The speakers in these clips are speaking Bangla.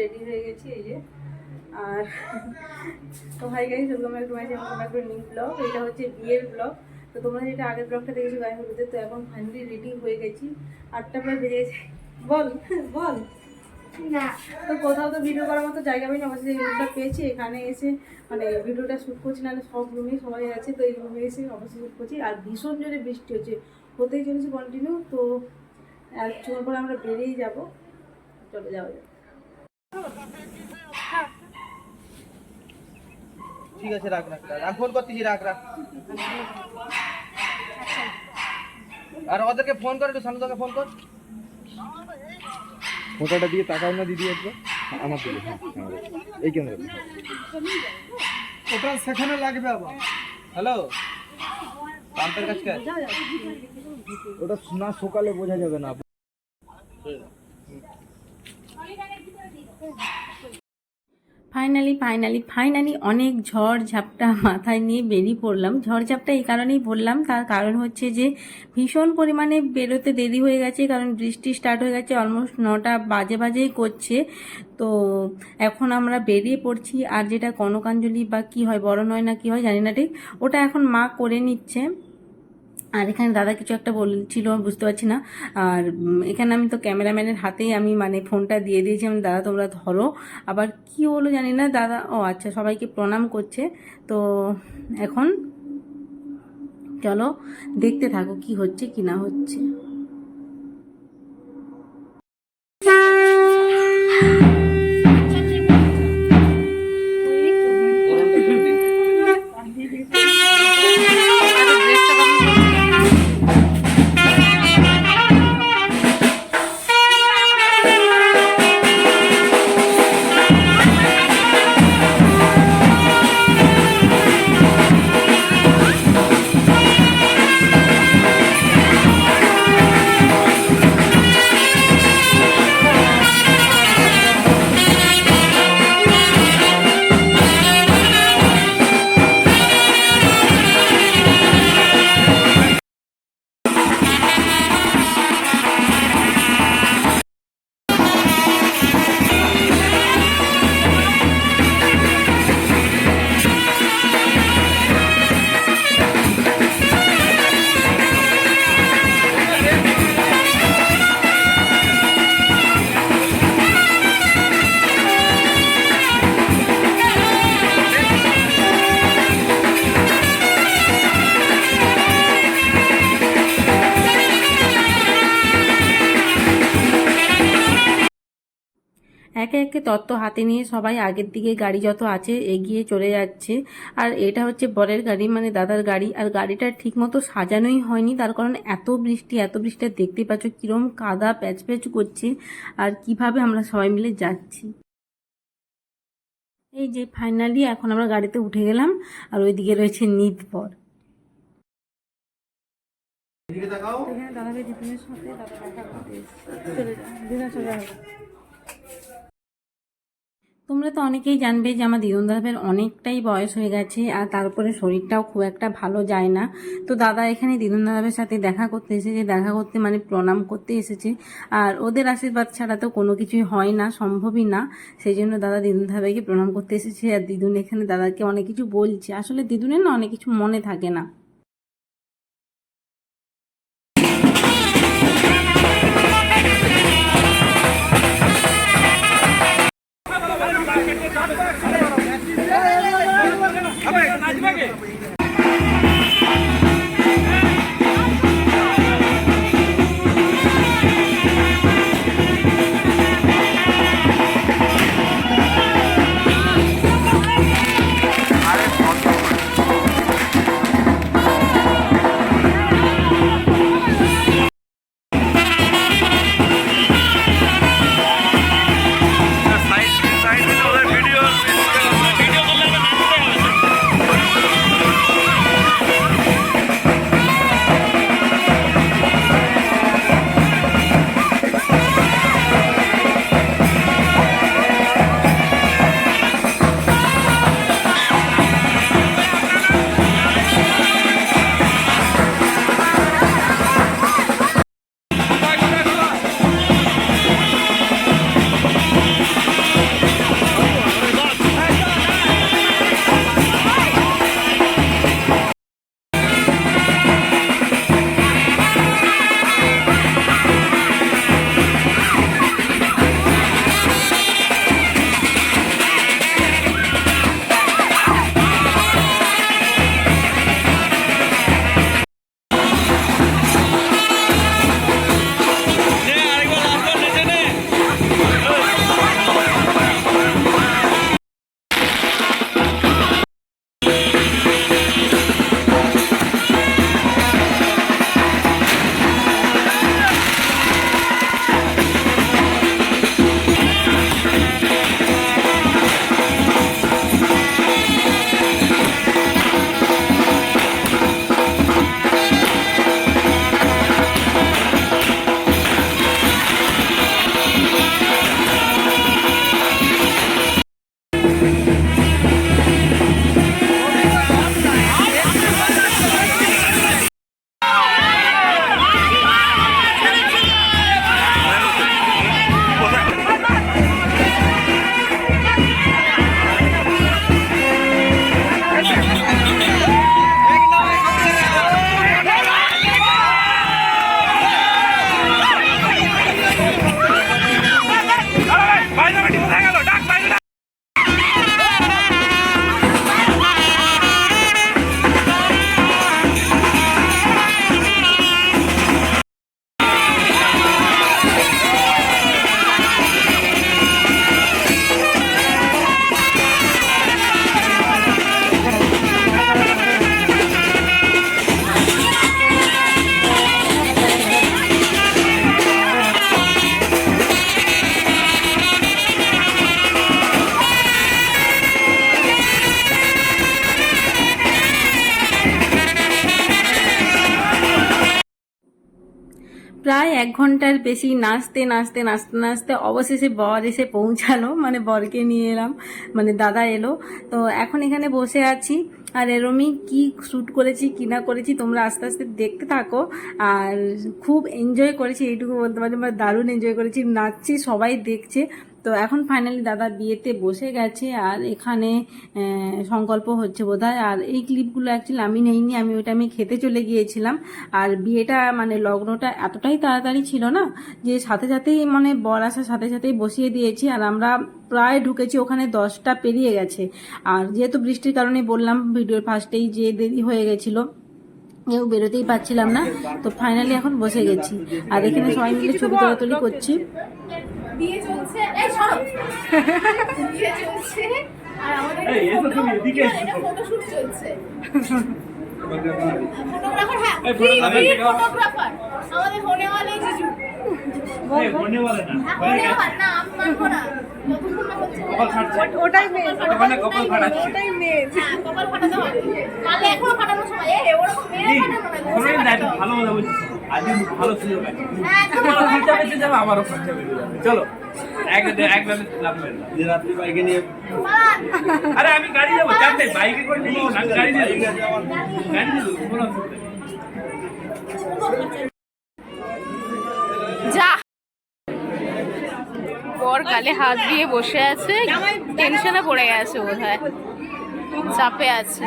রেডি হয়ে গেছি এই যে। আর তো hi guys welcome back to my channel back to new blog এটা হচ্ছে বিয়ের ব্লগ তো তোমরা যেটা আগের ব্লগটা দেখেছ গায়ে হলুদে তো এখন ফাইনালি রেডি হয়ে গেছি। আটটা প্রায় বেজে গেছে। বল বল। না। তো কোথাও তো ভিডিও করার মতো জায়গা পাইনি আমার যে রুমটা পেয়েছি। এখানে এসে মানে ভিডিওটা শ্যুট করছি না সব রুমেই সবাই আছে তো এই রুমে এসে অবশ্যই শ্যুট করছি। আর ভীষণ জোরে বৃষ্টি হচ্ছে হতেই চলেছে কন্টিনিউ তো আর কিছুক্ষণ পরে আমরা বেরিয়েই যাব। চলে যাওয়া যাক। ঠিক আছে রাখ রাখ রাখ। ফোন করতেছি রাখ রাখ। আর ওদেরকে ফোন কর একটু সানুদাকে ফোন কর। ফটোটা দিয়ে তাকাও না দিদি একবার। আমার দিকে। হ্যাঁ এই ক্যামেরা ওটা সেখানে লাগবে আবার। হ্যালো? পাম্পের কাছে। ওটা না সকালে বোঝা যাবে না। ফাইনালি ফাইনালি ফাইনালি অনেক ঝড় ঝাপটা মাথায় নিয়ে বেরিয়ে পড়লাম। ঝড় ঝাপটা এই কারণেই বললাম, তার কারণ হচ্ছে যে ভীষণ পরিমাণে বেরোতে দেরি হয়ে গেছে, কারণ বৃষ্টি স্টার্ট হয়ে গেছে অলমোস্ট নটা বাজে বাজেই করছে। তো এখন আমরা বেরিয়ে পড়ছি, আর যেটা কনকাঞ্জলি বা কি হয়, বড় নয় না কি হয়, জানি না ঠিক। ওটা এখন মা করে নিচ্ছে। আর এখানে দাদা কিছু একটা বলছিল বুঝতে পারছি না। আর এখানে আমি তো ক্যামেরাম্যানের হাতেই আমি মানে ফোনটা দিয়ে দিয়েছি, আমি দাদা, তোমরা ধরো। আবার কি হলো জানি না, দাদা, ও আচ্ছা সবাইকে প্রণাম করছে। তো এখন চলো দেখতে থাকো কি হচ্ছে, কি না হচ্ছে। তত্ত্ব হাতে নিয়ে সবাই আগের দিকে গাড়ি যত আছে এগিয়ে চলে যাচ্ছে। আর এটা হচ্ছে বরের গাড়ি মানে দাদার গাড়ি। আর গাড়িটা ঠিকমতো সাজানোই হয়নি তার কারণ এত বৃষ্টি এত বৃষ্টি দেখতে পাচ্ছ কিরম কাদা প্যাচ প্যাচ করছে আর কীভাবে আমরা সবাই মিলে যাচ্ছি। এই যে ফাইনালি এখন আমরা গাড়িতে উঠে গেলাম আর ওইদিকে রয়েছে তাকাও। এখানে দাদাকে দিদিনের সাথে দাদা দেখা করতে। চলে যা তোমরা তো অনেকেই জানবে যে আমার দিদুন দাদাবের অনেকটাই বয়স হয়ে গেছে আর তারপরে শরীরটাও খুব একটা ভালো যায় না। তো দাদা এখানে দিদুন দাদাবের সাথে দেখা করতে এসেছে, দেখা করতে মানে প্রণাম করতে এসেছে। আর ওদের আশীর্বাদ ছাড়া তো কোনো কিছুই হয় না, সম্ভবই না। সেই জন্য দাদা দিদুন দাদাকে প্রণাম করতে এসেছে। আর দিদুন এখানে দাদাকে অনেক কিছু বলছে। আসলে দিদুনের না অনেক কিছু মনে থাকে না। এক ঘণ্টার বেশি নাচতে নাচতে নাচতে নাচতে অবশেষে বর এসে পৌঁছালো। মানে বরকে নিয়ে এলাম। মানে দাদা এলো। তো এখন এখানে বসে আছি। আর এরমই কি শ্যুট করেছি, কি না করেছি, তোমরা আস্তে আস্তে দেখতে থাকো। আর খুব এনজয় করেছি, এইটুকু বলতে পারি। আমরা দারুণ এনজয় করেছি। নাচছি, সবাই দেখছে। তো এখন ফাইনালি দাদা বিয়েতে বসে গেছে আর এখানে সংকল্প হচ্ছে বোধহয়। আর এই ক্লিপগুলো অ্যাকচুয়ালি আমি নেইনি, আমি ওইটা আমি খেতে চলে গিয়েছিলাম। আর বিয়েটা মানে লগ্নটা এতটাই তাড়াতাড়ি ছিল না যে সাথে সাথেই মানে বর আসার সাথে সাথেই বসিয়ে দিয়েছি। আর আমরা প্রায় ঢুকেছি, ওখানে দশটা পেরিয়ে গেছে। আর যেহেতু বৃষ্টির কারণে বললাম ভিডিওর ফার্স্টেই যে দেরি হয়ে গেছিল, কেউ বেরোতেই পারছিলাম না। তো ফাইনালি এখন বসে গেছি। আর এখানে সবাই মিলে ছবি তোলাতুলি করছি। বিয়ে চলছে। এই সরো। বিয়ে চলছে। আর আমাদের এটা ফটোশুট চলছে। ফটোগ্রাফার। হ্যাঁ ফটোগ্রাফার আমাদের হোনেওয়ালে ভালো কথা বলছিস আজকে ভালো সুযোগ আছে। খরচা বেঁচে যাবে, আমারও খরচা বেঁচে যাবে। চলো এক এক ভাবে লাভ যে রাত্রি বাইকে নিয়ে আরে আমি গাড়ি যাব চাপ বাইকে করে নিবো না গাড়ি নিয়ে গাড়ি নিয়ে কোনো যা। বর গালে হাত দিয়ে বসে আছে টেনশনে পড়ে গেছে বোধ হয় চাপে আছে।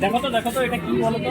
দেখো তো দেখো তো এটা কি বলো তো?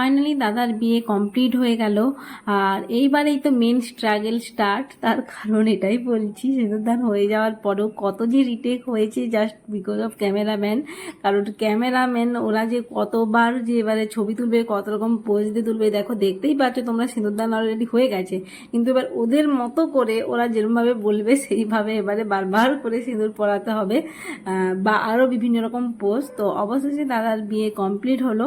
ফাইনালি দাদার বিয়ে কমপ্লিট হয়ে গেল। আর এইবারেই তো মেন স্ট্রাগল স্টার্ট তার কারণ এটাই বলছি সেতুদান হয়ে যাওয়ার পরেও কত যে রিটেক হয়েছে জাস্ট বিকজ অফ ক্যামেরাম্যান কারণ ক্যামেরাম্যান ওরা যে কতবার যে এবারে ছবি তুলবে, কত রকম পোজ দিয়ে তুলবে, দেখো দেখতেই পাচ্ছ তোমরা সিঁদুরদান অলরেডি হয়ে গেছে। কিন্তু এবার ওদের মতো করে ওরা যেরকমভাবে বলবে, সেইভাবে এবারে বারবার করে সিঁদুর পরাতে হবে। বা আরও বিভিন্ন রকম পোজ তো অবশেষে দাদার বিয়ে কমপ্লিট হলো।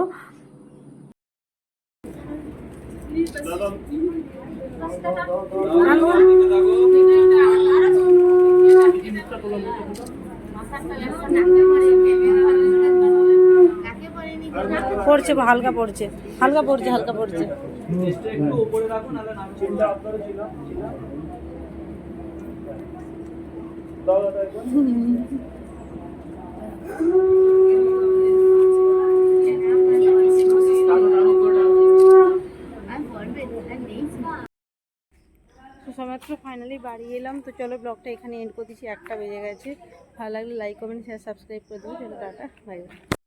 পড়ছে হালকা পড়ছে হালকা পড়ছে হালকা পড়ছে। তো সমাত্র ফাইনালি বাড়ি এলাম। তো চলো ব্লগটা এখানে এন্ড করে দিচ্ছি। একটা বেজে গেছে। ভালো লাগলে লাইক কমেন্ট শেয়ার সাবস্ক্রাইব করে দেবো। চলো টাটা। Bye bye